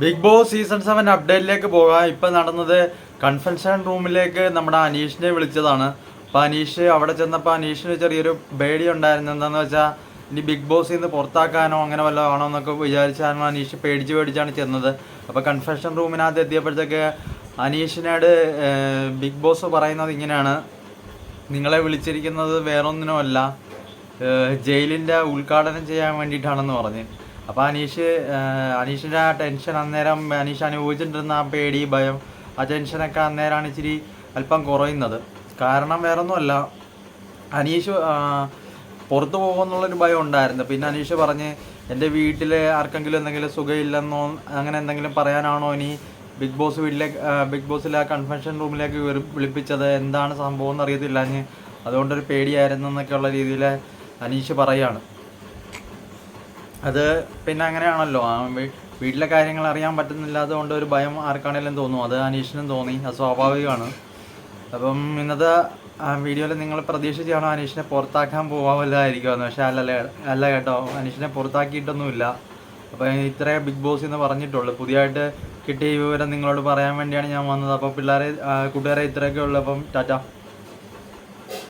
Big boss season seven അപ്ഡേറ്റിലേക്ക് പോകാം. ഇപ്പം നടന്നത് കൺഫെൻഷൻ റൂമിലേക്ക് നമ്മുടെ അനീഷിനെ വിളിച്ചതാണ്. അപ്പോൾ അനീഷ് അവിടെ ചെന്നപ്പോൾ അനീഷിന് ചെറിയൊരു പേടി ഉണ്ടായിരുന്നു എന്താണെന്ന് വെച്ചാൽ ഇനി ബിഗ് ബോസിൽ നിന്ന് പുറത്താക്കാനോ അങ്ങനെ വല്ലതും ആണോ എന്നൊക്കെ വിചാരിച്ചാണ് അനീഷ് പേടിച്ച് പേടിച്ചാണ് ചെന്നത്. അപ്പോൾ കൺഫെഷൻ റൂമിനകത്ത് എത്തിയപ്പോഴത്തേക്ക് അനീഷിനോട് ബിഗ് ബോസ് പറയുന്നത് ഇങ്ങനെയാണ്. നിങ്ങളെ വിളിച്ചിരിക്കുന്നത് വേറൊന്നിനുമല്ല ജയിലിന്റെ ഉദ്ഘാടനം ചെയ്യാൻ വേണ്ടിയിട്ടാണെന്ന് പറഞ്ഞ്. അപ്പോൾ അനീഷ് അനീഷിന്റെ ആ ടെൻഷൻ അന്നേരം അനീഷ് അനുഭവിച്ചിട്ടിരുന്ന ആ പേടി ഭയം ആ ടെൻഷനൊക്കെ അന്നേരമാണ് ഇച്ചിരി അല്പം കുറയുന്നത്. കാരണം വേറൊന്നുമല്ല അനീഷ് പുറത്തു പോകുമെന്നുള്ളൊരു ഭയം ഉണ്ടായിരുന്നു. പിന്നെ അനീഷ് പറഞ്ഞ് എന്റെ വീട്ടിൽ ആർക്കെങ്കിലും എന്തെങ്കിലും സുഖമില്ലെന്നോ അങ്ങനെ എന്തെങ്കിലും പറയാനാണോ ഇനി ബിഗ് ബോസ് വീട്ടിലേക്ക് ബിഗ് ബോസിലെ ആ കൺവെൻഷൻ റൂമിലേക്ക് വിളി- വിളിപ്പിച്ചത്? എന്താണ് സംഭവം എന്ന് അറിയത്തില്ല ഞാൻ അതുകൊണ്ടൊരു പേടിയായിരുന്നു എന്നൊക്കെയുള്ള രീതിയിൽ അനീഷ് പറയാണ്. അത് പിന്നെ അങ്ങനെയാണല്ലോ. വീട്ടിലെ കാര്യങ്ങൾ അറിയാൻ പറ്റുന്നില്ലാത്തത് കൊണ്ട് ഒരു ഭയം ആർക്കാണേലും തോന്നും. അത് അനീഷിനും തോന്നി. അത് സ്വാഭാവികമാണ്. അപ്പം ഇന്നത്തെ വീഡിയോയിൽ നിങ്ങൾ പ്രതീക്ഷിച്ചാണോ അനീഷിനെ പുറത്താക്കാൻ പോകാമല്ലായിരിക്കുമെന്ന് പക്ഷെ അല്ലല്ലേ അല്ല കേട്ടോ. അനീഷിനെ പുറത്താക്കിയിട്ടൊന്നുമില്ല. അപ്പോൾ ഇത്രേ ബിഗ് ബോസ് എന്ന് പറഞ്ഞിട്ടുള്ളൂ. പുതിയതായിട്ട് കിട്ടിയ വിവരം നിങ്ങളോട് പറയാൻ വേണ്ടിയാണ് ഞാൻ വന്നത്. അപ്പോൾ പിള്ളേരെ കൂട്ടുകാരെ ഇത്രയൊക്കെ ഉള്ളൂ. അപ്പം ടാറ്റ.